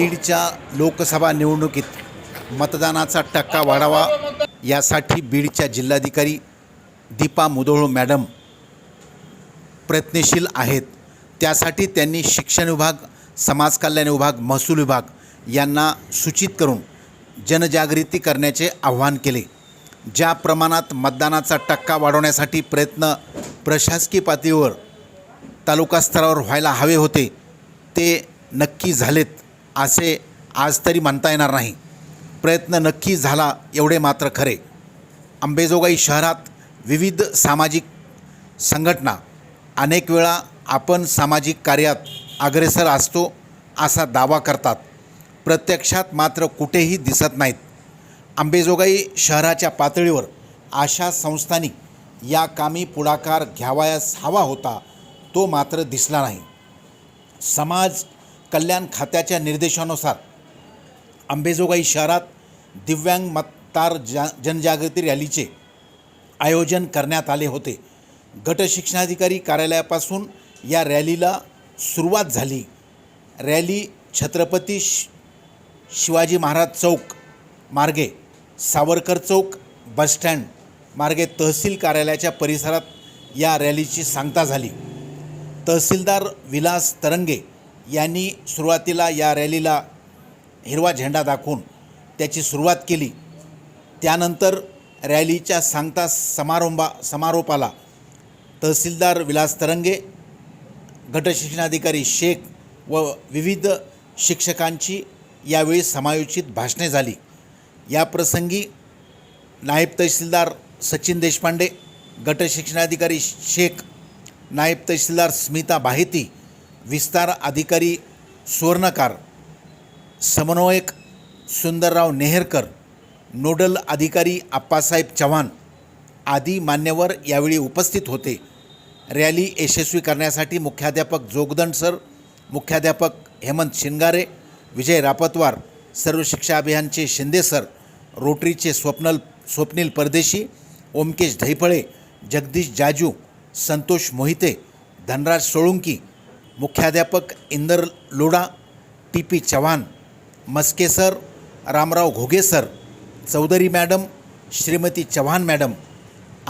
बीडच्या लोकसभा निवडणुकीत मतदानाचा टक्का वाढावा यासाठी बीडच्या जिल्हाधिकारी दीपा मुदोळ मॅडम प्रयत्नशील आहेत. त्यासाठी त्यांनी शिक्षण विभाग समाज कल्याण विभाग महसूल विभाग यांना सूचित करून जनजागृती करण्याचे आव्हान केले. ज्या प्रमाणात मतदानाचा टक्का वाढवण्यासाठी प्रयत्न प्रशासकीय पातळीवर तालुका स्तरावर व्हायला हवे होते ते नक्की झालेत. असे आज तरी म्हणता येणार नाही. प्रयत्न नक्की झाला एवढे मात्र खरे. अंबेजोगाई शहरात विविध सामाजिक संघटना अनेक वेळा आपण सामाजिक कार्यात अग्रेसर असतो असा दावा करतात. प्रत्यक्षात मात्र कुठेही दिसत नाहीत. अंबेजोगाई शहराच्या पातळीवर अशा संस्थांनी या कामी पुढाकार घ्यावयास हवा होता तो मात्र दिसला नाही. समाज कल्याण खात्याच्या निर्देशानुसार अंबेजोगाई शहरात दिव्यांग मतदार जा जनजागृती रॅलीचे आयोजन करण्यात आले होते. गटशिक्षणाधिकारी कार्यालयापासून या रॅलीला सुरुवात झाली. रॅली छत्रपती शिवाजी महाराज चौक मार्गे सावरकर चौक बसस्टँड मार्गे तहसील कार्यालयाच्या परिसरात या रॅलीची सांगता झाली. तहसीलदार विलास तरंगे यांनी सुरुवातीला या रॅलीला हिरवा झेंडा दाखवून त्याची सुरुवात केली. त्यानंतर रॅलीच्या सांगता समारंभा समारोपाला तहसीलदार विलास तरंगे गटशिक्षणाधिकारी शेख व विविध शिक्षकांची यावेळी समायोजित भाषणे झाली. या प्रसंगी नायब तहसीलदार सचिन देशपांडे गटशिक्षणाधिकारी शेख नायब तहसीलदार स्मिता बाहेती विस्तार अधिकारी सुवर्णकार समन्वयक सुंदरराव नेहरकर नोडल अधिकारी आप्पासाहेब चव्हाण आदी मान्यवर यावेळी उपस्थित होते. रॅली यशस्वी करण्यासाठी मुख्याध्यापक जोगदंड सर मुख्याध्यापक हेमंत शिंगारे विजय रापतवार सर्व शिक्षा अभियानचे शिंदे सर रोटरीचे स्वप्नल स्वप्नील परदेशी ओमकेश धैफळे जगदीश जाजू संतोष मोहिते धनराज सोळुंकी मुख्याध्यापक Inder Loda T P Chavan Maske sir Ramrao Ghoge sir Chaudhari madam Shrimati Chavan madam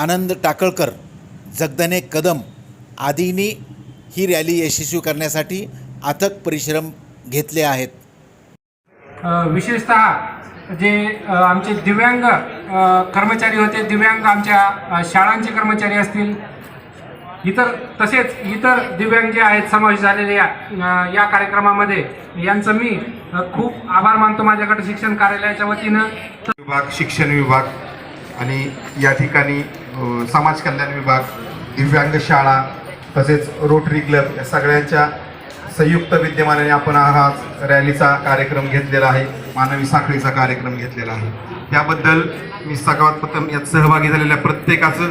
Anand Takalkar Jagdane Kadam आदींनी ही रॅली यशस्वी करण्यासाठी अथक परिश्रम घेतले आहेत. विशेषतः जे आमचे दिव्यांग कर्मचारी होते दिव्यांग आमच्या शाळांचे कर्मचारी असतील इतर तसेच इतर दिव्यांग जे आहेत समावेश झालेले या या कार्यक्रमामध्ये यांचं मी खूप आभार मानतो माझ्याकडे शिक्षण कार्यालयाच्या वतीनं. विभाग शिक्षण विभाग आणि या ठिकाणी समाज कल्याण विभाग दिव्यांग शाळा तसेच रोटरी क्लब या सगळ्यांच्या संयुक्त विद्यमानाने आपण हा रॅलीचा कार्यक्रम घेतलेला आहे. मानवी साखळीचा कार्यक्रम घेतलेला आहे. त्याबद्दल मी सगळ्यात प्रथम यात सहभागी झालेल्या प्रत्येकाचं